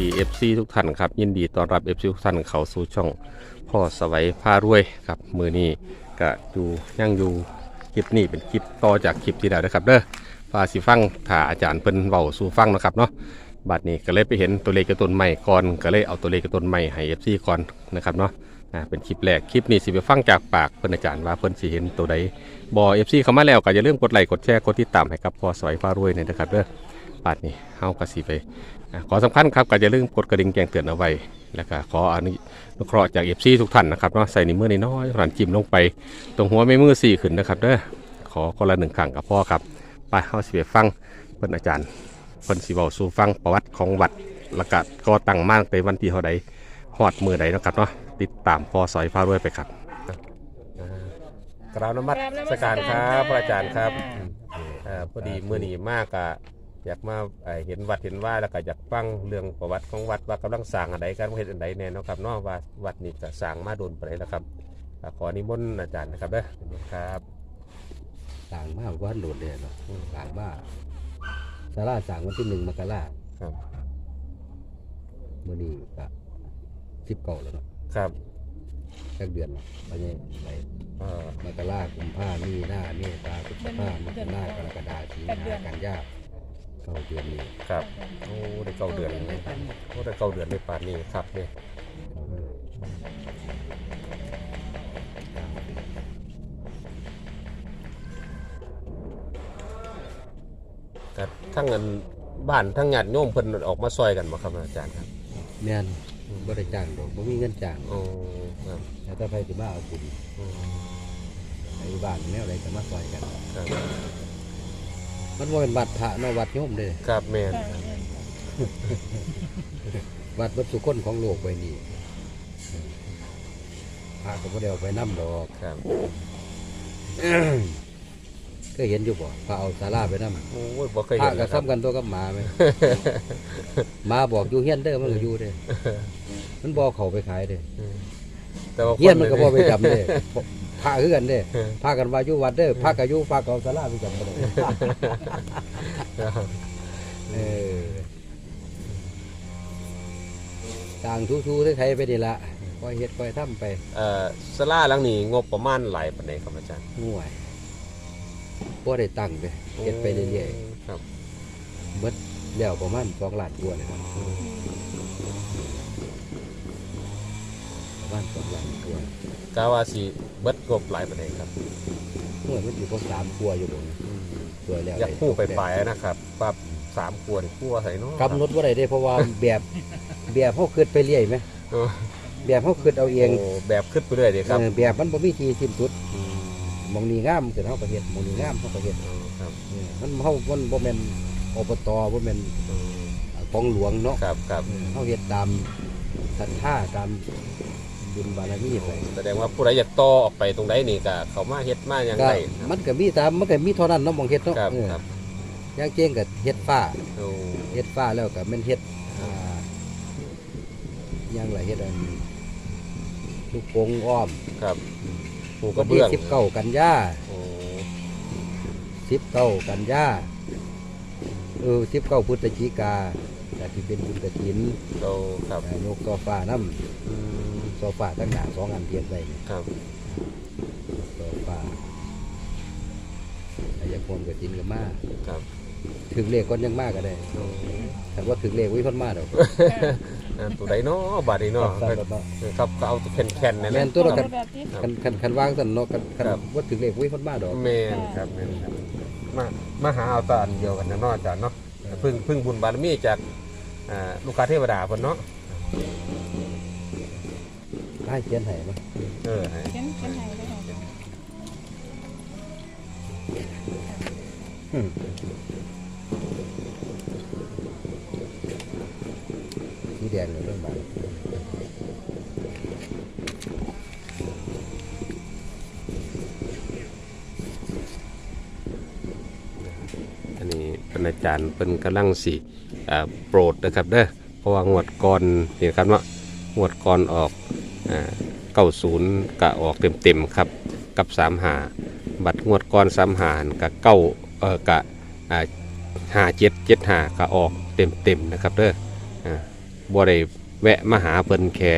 ดี FC ทุกท่านครับยินดีต้อนรับ FC ทุกท่านเข้าสู่ช่องพ่อสวัยพารวยครับมือนี้ก็อยู่ยังอยู่คลิปนี้เป็นคลิปต่อจากคลิปที่แล้วนะครับเด้อพาสิฟังถ้าอาจารย์เพิ่นเว้าสู่ฟังนะครับเนาะบัดนี้ก็เลยไปเห็นตัวเลขกระตุนใหม่ก่อนก็เลยเอาตัวเลขกระตุนใหม่ให้ FC ก่อนนะครับเนาะอ่าเป็นคลิปแรกคลิปนี้สิไปฟังจากปากเพิ่นอาจารย์ว่าเพิ่นสิเห็นตัวใดบอ FC เข้ามาแล้วก็อย่าลืมกดไลค์กดแชร์กดติดตามให้กับพ่อสวัยพารวยเนี่ยนะครับเด้อ บาทนี้เฮาก็สิไปขอสำคัญครับก็อย่าลืมกดกระดิ่งแจ้งเตือนเอาไว้แล้วก็ขออนุนเคราะห์จากเอฟซีทุกท่านนะครับเนาะใส่นิ้วมือน้อยๆหันจิ้มลงไป ตรงหัวไม่มือสี่ขึ้นนะครับเด้อขอคนละหนึ่งครั้งกับพ่อครับไปเฮาสิไปฟังเพิ่นอาจารย์เพิ่นสิเว้าสู่ฟังประวัติของวัดละก็ก็ตั้งมาตั้งแต่วันที่เท่าใดฮอดมือใดนะครับเนาะติดตามพ่อสอยฟ้ารวยไปครับกราบนมัสการครับพระอาจารย์ครับพอดีมื้อนีมากอะ อยากมาเอ่อเห็นวัดเห็นว่าแล้วก็อยากฟังเรื่องประวัติของวัดว่ากำลังสร้างอะไรกันว่าเห็นอันใดแน่เนาะครับเนาะว่าวัดนี้จะสร้างมาโดนไปแล้วครับอ่าขอนิมนต์อาจารย์นะครับเด้อครับต่างมากวัดโหลดเลยเนาะต่างมากสาราสั่งวันที่หนึ่งมกราครับมื่อนี้ก็สิบเก่าแล้วเนาะครับสักเดือนเนาะไปเนี่ยไปเอ่อมกรากุมภามีหน้าเมษาพฤษภามกรากรกฎาสิงหากันยาเก้าเดือนนี้ครับโอ้ได้เก้าเดือนโอ้ได้เก้าเดือนในป่านนี้ครับเนี่ยแต่ทั้งเงินบ้านทั้งญาติโยมเพิ่นออกมาซอยกันบ่ครับอาจารย์ครับแม่นบ่ได้จ้างดอกบ่มีเงินจ้างโอ้ครับแต่ถ้าใครสิมาเอาบุญอืมในบ้านแนวใดก็มาซอยกันครับ มันบ่เป็นวัดพระเนาะวัดโยมเด้อครับแม่นวัดวัดสุคนของโลกไว้นี่พระก็บ่ได้เอาไปนํดอก ครับก็เห็นอยู่บ่พระเอาศาลาไปนํโอ้ยบ่เคยพระเห็นก็นะครัซ้ำกันตัวกับหมาไหมหมาบอกอยู่เฮียนเด้อมันก็อยู่เด้อมันบอกเขาไปขายเด้ออืมแต่ว่าเฮียนมันก็คบอกไปจำเด้อ พระคือกันเด้อพากันว่าอยู่วัดเด้อพระก็อยู่พระก็เอาศาลาไปจำบ่ได้ครับเออต่างทูๆไทยๆไปนี่ละคอยเฮ็ดคอยทำไปเอ่อสลาหลังนี้งบประมาณหลายปานใดครับอาจารย์ง่วยบ่ได้ตั้งเด้อเฮ็ดไปเรื่อยๆครับๆเบิดแล้วประมาณ2ล้านกว่าเลยครับ อืมประมาณ2ล้านกว่ากะว่าสิเบิดงบหลายปานใดครับห่วยมันอยู่พอ3กว่าอยู่บ่เนี่ยสวยแล้วอยากคู่ไปปลายนะครับว่าสามขวดคู่ใส่เนาะกำหนดบ่ได้เด้เพราะว่าแบบแบบเฮาคิดไปเรื่อยไหมเออแบบเฮาคิดเอาเองโแบบขึ้นไปเรื่อยเดีครับเออแบบมันบ่มีที่สิ้นสุดมหมองนี้งามคือเฮาก็เฮ็ดหมองนี้งามเฮาก็เฮ็ดเออครับเออมันเฮามันบ่แม่นอบตบ่แม่นเออของหลวงเนาะครับครับเออเฮาเฮ็ดตามศรัทธาตาม บุญบารมีไปแสดงว่าผู้ใดอยากต่อออกไปตรงใดนี่ก็เขามาเฮ็ดมาอย่างก็ไรมันก็มีตามมันก็มีเท่านั้นเนาะหมองเฮ็ดเนาะครับเออครับอย่างเจ้งก็เฮ็ดฟ้าโอ้เฮ็ดฟ้าแล้วก็แม่นเฮ็ดอ่าอย่างไรเฮ็ดอันลูกโป่งอ้อมครับผูกกวัระนที่เบื้องสิบเก้ากันยาโอ้สิบเก้ากันยาเออสิบเก้าพฤศจิกาแต่ที่เป็นบุญกระถินโตครับแต่นกโซฟาน้อืมำ โซฟาตั้งหนาสองอันเทียนไปนี่ครับโซฟาอายาพลกระถินก็มาครับถึงเลขก็ยังมากก็ได้โอ้แต่ว่าถึงเลขวิพันมาดอกอ่าตัวใดเนาะบาดนี้เนาะครับครับครับก็เอาแผ่นๆเนี่ยแม่นะนตัวละกันแบบที่คันคันคันวางสันเนาะกันคันครับว่าถึงเลขวิพันมาดอกแม่นครับแม่นครับมามาหาเอาแตอันเดียวกันนะเนาะอาจารย์เนาะพึ่งพึ่งบุญบารมีจากอ่าลูกค้าเทวดาเพิ่นเนาะ ให้เขียนให้มาเออให้เขียนเขียนไหนได้ไหมอืมสีแดงเลยเรื่องบาทอันนี้เป็นอาจารย์เป็นกำลังสิอ่โปรดนะครับเด้อเพราะว่างวดก่อนนี่ครับเนาะงวดก่อนออก เก้าศูนย์กะออกเต็มๆครับกับสามหาบัตรงวดก่อนสามหารกะเก้าเออกะหาเจ็ดเจ็ดหากะออกเต็มๆนะครับเด้ออ่าบ่ได้แวะมาหาเพิ่นแค่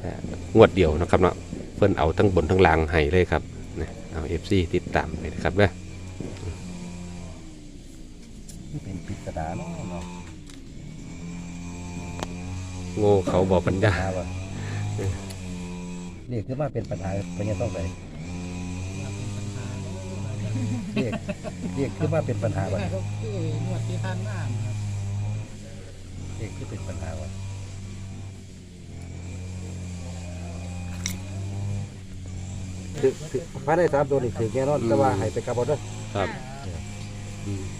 เอ่องวดเดียวนะครับเนาะเพิ่นเอาทั้งบนทั้งล่างให้เลยครับนะเอา FC ติดตามไปนะครับเด้อเป็นปริศนาเนาะเนาะโง่เขาบอกปัญญาปัญหาว่ะ เรียกขึ้นมาเป็นปัญหาปัญญาต้องไปเรียกเรียกขึ้นมาเป็นปัญหาว่ะก็คืองวดที่ผ่านมาครับเรียกขึ้นเป็นปัญหาว่ะถือถือภายในสามตัวนี่ถือแน่นอนแต่ว่าให้ไปกลับบอลด้วยครับ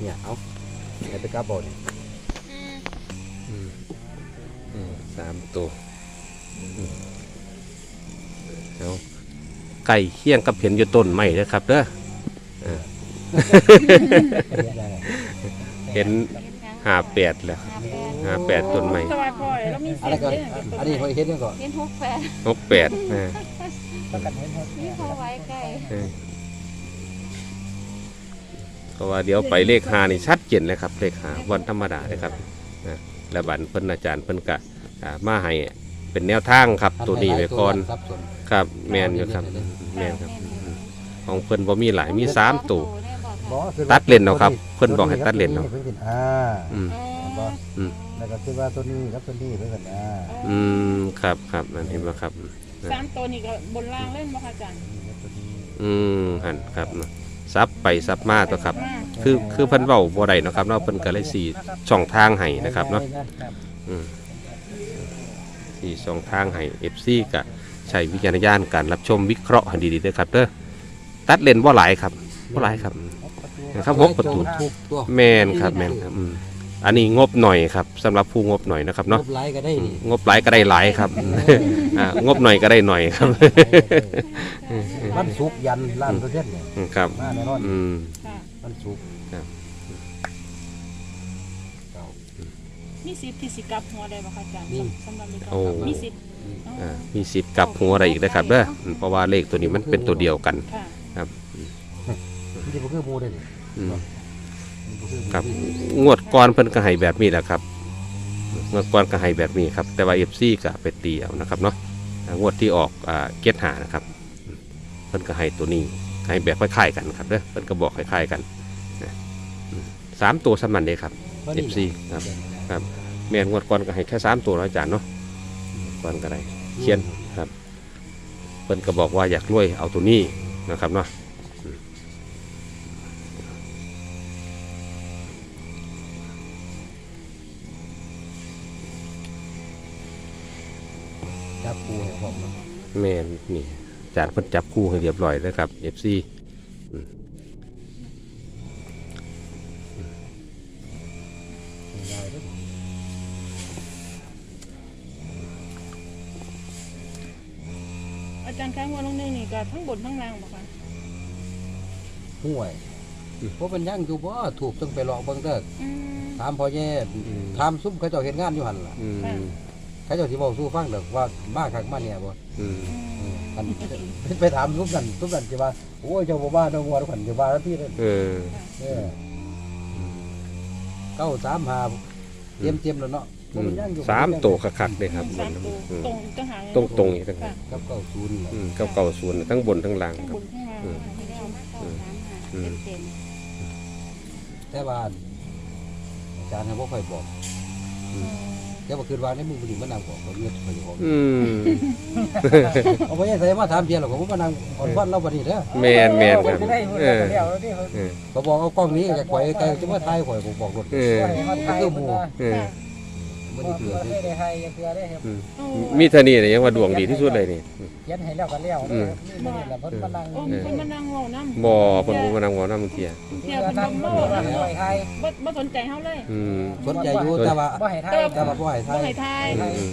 เนี่ยเอาให้ไปกลับบอลนี่อืมอืมสามตัวอืม เอาไก่เคี่ยงกับเห็นอยู่ต้นใหม่นะครับเด้อเออ เห็น หาแปดแล้วหาแปดต้นใหม่สวัสดีพ่อยแล้วมีอันเสียนี้งก่อนด้วยอันนี้เขาเห็นยังก่อนเห็นหกแปดหกแปดเออประกันเห็นหกนี่เขาไว้ใกล้เออเพราะว่าเดี๋ยวไปเลขหานี่ชัดเจนเลยครับ เลขหาวันธรรมดาเลยครับนะและบันเพิ่นอาจารย์เพิ่นกะอ่ามาให้ เป็นแนวทางครับตัวนี้ไว้ก่อนสับสนครับแมนอยู่ครับแมนครับอืมของเพิ่นบ่มีหลายมีสามตัวบ่คือตัดเลนเอาครับ เพิ่นบอกให้ตัดเลนเอาพิ่นอ่าอืมบ่อืม แล้วก็คือว่าตัวนี้กับตัวนี้เพิ่นกันอ่าอืมครับครับนั่นเห็นไหมครับ สามตัวนี้ก็บนล่างเล่นบ่คะอาจารย์ตัวนี้อืมหันครับเนาะซับไปซับมาตัวครับ มาคือคือเพิ่นเว้าบ่ได้เนาะครับเนาะเพิ่นก็เลยสี่ช่องทางให้นะครับเนาะ อืม สี่ช่องทางให้ FC ก็ใช้วิจารณญาณการรับชมวิเคราะห์ให้ดีๆด้วยครับเด้อตัดเลนบ่หลายครับบ่หลายครับนะครับหกประตูทุกตัวแมนครับแมนครับอืมอันนี้งบหน่อยครับสำหรับผู้งบหน่อยนะครับเนาะเนาะไลค์ก็ได้นี่งบหลายก็ได้หลายครับอ่างบหน่อยก็ได้หน่อยครับมันสุกยันล้านเปอร์เซ็นต์เนี่ยครับมาแน่นอนอืมค่ะมันสุกครับเก่า มีสิทธิ์ที่สิกลับหัวได้บ่คะอาจารย์มี สำหรับเลขโอ้ มีสิทธิ์อ่ามีสิทธิ์กลับหัวอะไรอีกนะครับเด้ออืมเพราะว่าเลขตัวนี้มันเป็นตัวเดียวกันค่ะมันจะบ่คือหมูได้นี่อืมมันบ่คือหมู่ครับ งวดก่อนเพิ่นก็ให้แบบนี้แหละครับงวดก่อนก็ให้แบบนี้ครับ แต่ว่า FC ก็ไปตีเอานะครับเนาะอ่างวดที่ออกอ่าเกียรหานะครับอืมเพิ่นก็ให้ตัวนี้ให้แบบคล้ายๆกันครับเด้อเพิ่นก็บอกคล้ายๆกันนะอืมสามตัวสำนันเด้ครับเพราะนี่ FC ครับ ครับแม่นงวดก่อนก็ให้แค่สามตัวแล้วอาจารย์เนาะก่อนก็ได้เขียนครับเพิ่นก็บอกว่าอยากรวยเอาตัวนี้นะครับเนาะจับปูให้พร้อมเนาะแม่นนี่อาจารย์เพิ่นจับคู่ให้เรียบร้อยแล้วครับ FC ได้เด้อ อาจารย์ค้าง หัวลงนึงนี่ก็ทั้งบนทั้งล่างบ่คะห่วยเพราะมันยังอยู่บ่ถูกต้องไปหลอกเบิ่งเด้ออืมถามพ่อแย่ถามซุ่มเขาเจ้าเฮ็ดงานอยู่หั่นล่ะอืมค่ะเขาเจ้าสิบอกสู้ฟังเด้อว่ามาคักมาเนี่ยบ่อืมอืมอันไปถามซุ่มนั่นซุ่มนั่นสิว่าโอ้ยเจ้าบ่ว่าดอกวัวทุกคนสิว่าแล้วพี่เด้อเออเออเก้าสามหาเตรียมเตรียมแล้วเนาะเพอืราะมมันยังอยู่ สามตัวคักๆเลยครับสามตัวอืมตรงจังหาง ตรงตรงๆอีกทั้งค่ะกับเก้าศูนย์น่ะอืมเก้าเก้าศูนย์ทั้งบนทั้งล่างทั้งครับบนทั้งล่างอืมที่ได้เอามาเข้าสามหาอืม เต็มแต่ว่าอาจารย์เขาบ่ค่อยบอกแต่ว่าคืนว่าในมึงบ่สิมานั่งบอกบ่เงินไปบอกอืมเอาบ่ใช่ใส่มาถามเพียงหรอกผมบ่มานั่งอ่อนฟันเราบัดนี้เด้อแมนแมนครับจะได้เออเดียวแล้วที่เขาเออเขาบอกเอากล้องนี้จากข่อยไกลจะมาถ่ายข่อยผมบอกรถเออให้เขาไทยมันนะเออบ่ บ่ได้เถื่อได้ได้ให้ยังเถื่อได้ครับอืมโอ้มีเท่านี้เนี่ยยังว่าดวงดีที่สุดเลยนี่ เขียนให้แล้วก็แล้วนี่นี่แหละเพิ่นมานั่งโอ้เพิ่นมานั่งเว้านํบ่เพิ่นบ่มานั่งเว้านำเที่ยเที่ยวเพิ่นบ่เว้านํบ่ให้ไทยบ่บ่สนใจเฮาเลยอืมสนใจอยู่แต่ว่าบ่ให้ไทยแต่ว่าบ่ให้บ่ถ่ายให้ทายอืม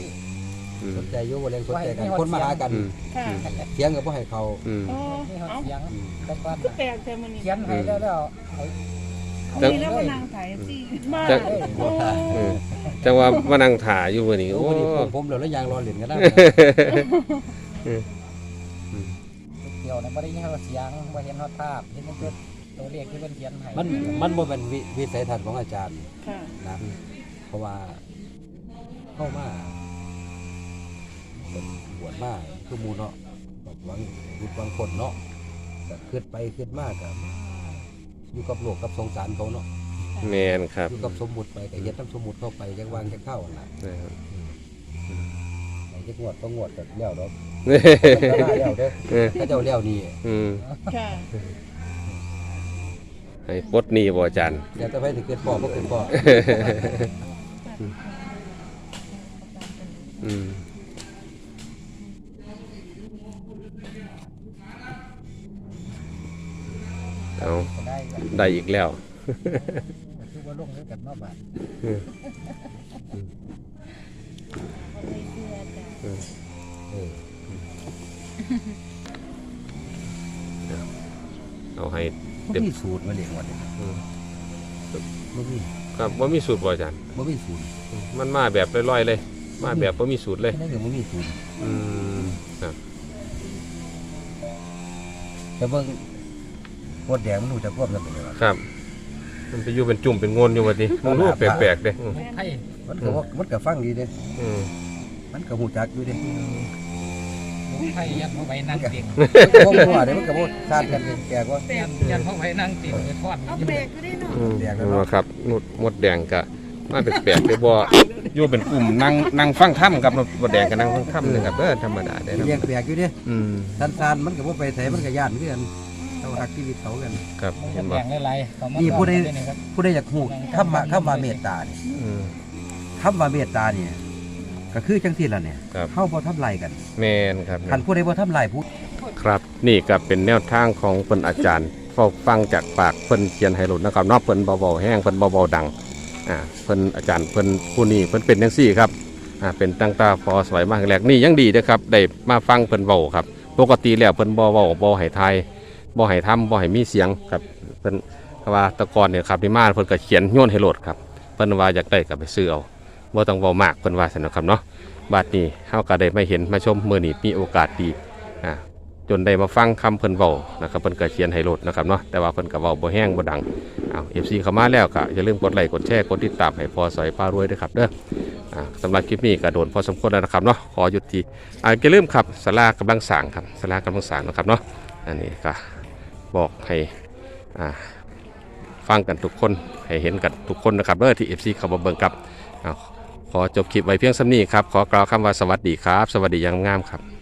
อืมสนใจอยู่บ่เล่นสนใจกันคนมาหากันอืมค่ะเถียงก็บ่ให้เขาอืม โอ้นี่เขาเอาเสียงแต่ก่อนคือแปลกแต่มื้อนี้เขียนให้แล้วแล้วเอา แต่มีแล้วก็นางไถสิมาจะโอ้เออจังว่ามานั่งถ่าอยู่มื้อนี้โอ้โอ้บ่ได้ผมแล้วแล้วยางรอเล่นกันได้เดี๋ยวนะบ่ได้ยินเขาเสียงบ่เห็นฮอดภาพเห็นแต่ตัวเลขที่เพิ่นเขียนให้มันมันบ่เป็นวิวิสัยทัศน์ของอาจารย์ค่ะนะเพราะว่าเฮเข้ามาเป็นบวชมาชั่วโมงเนาะแบบหวังบุญหวังคนเนาะก็ขึ้นไปขึ้นมากกับ อยู่กับโลกกับสงสารเขาเนาะแมนครับอยู่กับสมมุติไปก็เฮ็ดน้ำสมมุติเข้าไปจักวางจักเข้าหั่นล่ะนะครับไหนจักงวดต้องงวดก็แล้วดอกเอ้ยก็ได้แล้วเด้อเออถ้าเจ้าแล้วนี่อืมค่ะให้ปลดหนี้บ่อาจารย์เดี๋ยวจะไปถึงเกิดพ่อบ่เกิดพ่ออืมเอาก็ ได้ก็ได้อีกแล้วคือว่าลงด้วยกันเนอกบ้านเออเอาให้บ่มีสูตรมาเลี้ยงวัดนี่อืมบ่มีครับว่ามีสูตรบ่อาจารย์บ่มีสูตรมันมาแบบลอยๆเลย มาแบบว่ามีสูตรเลยนั่นก็บ่มีสูตรอืมครับแต่เบิ่ง โคตรแดงมันรู้จักควบกันเป็นไงวะครับ มันไปอยู่เป็นจุ่มเป็นงวนอยู่ว่าดิมันรู้แปลกๆเด้อืมไทยมันก็ว่ามันก็ฟังดีเด้อืมมันก็ฮู้จักอยู่เด้ไทยยันเข้าไปนั่งเตียงมันก็บ่ฮู้ว่าเด้มันก็บ่ชาติกันแปลกว่า ยันยันเข้าไปนั่งเตียงไปทอดเอาเบรกก็ได้เนาะอืมแดงแล้วเอาเนาะครับนุดมดแดงกะมาแปลกๆเลยบ่อยู่เป็นกลุ่มนั่งนั่งฟังถ้ำครับมดแดงก็นั่งฟังถ้ำนะครับเออธรรมดาได้มีนะเลี้ยงแปลกอยู่เด้อืม สันๆมันก็บ่ไปไสมันก็ย่านคือกัน เขาฮักชีวิตเขากันครับมันเห็จะนบ่แบ่งหลายๆเขามานี่ผู้ใดนี่ครับผู้ใดอยากฮู้คำว่าคำว่าเมตตานี่อืมคำว่าเมตตานี่ก็คือจังซี่ล่ะเนี่ยครับเฮาบ่ทำลายกันแมนครับคันผู้ใดบ่ทำลายผู้ ครับ นี่ก็เป็นแนวทางของเพิ่นอาจารย์เฝ้าฟังจากปากเพิ่นเขียนให้หลุดนะครับเนอกเพิ่นเบาๆแห้งเพิ่นเบาๆดังอ่าเพิ่นอาจารย์เพิ่นผู้นี้เพิ่นเป็นจังซี่ครับอ่าเป็นตั้งตาพอสวยมากแรกนี่ยังดีเด้อครับได้มาฟังเพิ่นเว้าครับ ปกติแล้วเพิ่นบ่เว้าบ่ให้ทาย บ่ให้ทำบ่ให้มีเสียงครับเพิ่นว่าตะกอนเนี่ยครับที่มาเพิ่นก็เขียนโยนให้โหลดครับเพิ่นว่าอยากได้ก็ไปซื้อเอาบ่ต้องเว้ามากเพิ่นว่าซั่นนะครับเนาะบัดนี้เฮาก็ได้มาเห็นมาชมมื้อนี้มีโอกาสดีอ่าจนได้มาฟังคำเพิ่นเว้านะครับเพิ่นก็เขียนให้โหลดนะครับเนาะแต่ว่าเพิ่นก็เว้าบ่แห้งบ่ดังเอา FC เข้ามาแล้วก็อย่าลืมกดไลค์กดแชร์กดติดตามให้พอสอยพารวยด้วยครับเด้ออ่าสำหรับคลิปนี้ก็โดนพอสมควรแล้วนะครับเนาะขอหยุดที่อ่าอย่าลืมครับสลากำลังสร้างครับสลากำลังสร้างนะครับเนาะอันนี้ก็ บอกให้ฟังกันทุกคน ให้เห็นกันทุกคนนะครับเด้อที่เอฟซีเข้ามาเบิ่งครับอขอจบคลิปไว้เพียงสำนี้ครับ ขอกล่าวคำว่าสวัสดีครับ สวัสดีอยังงามครับ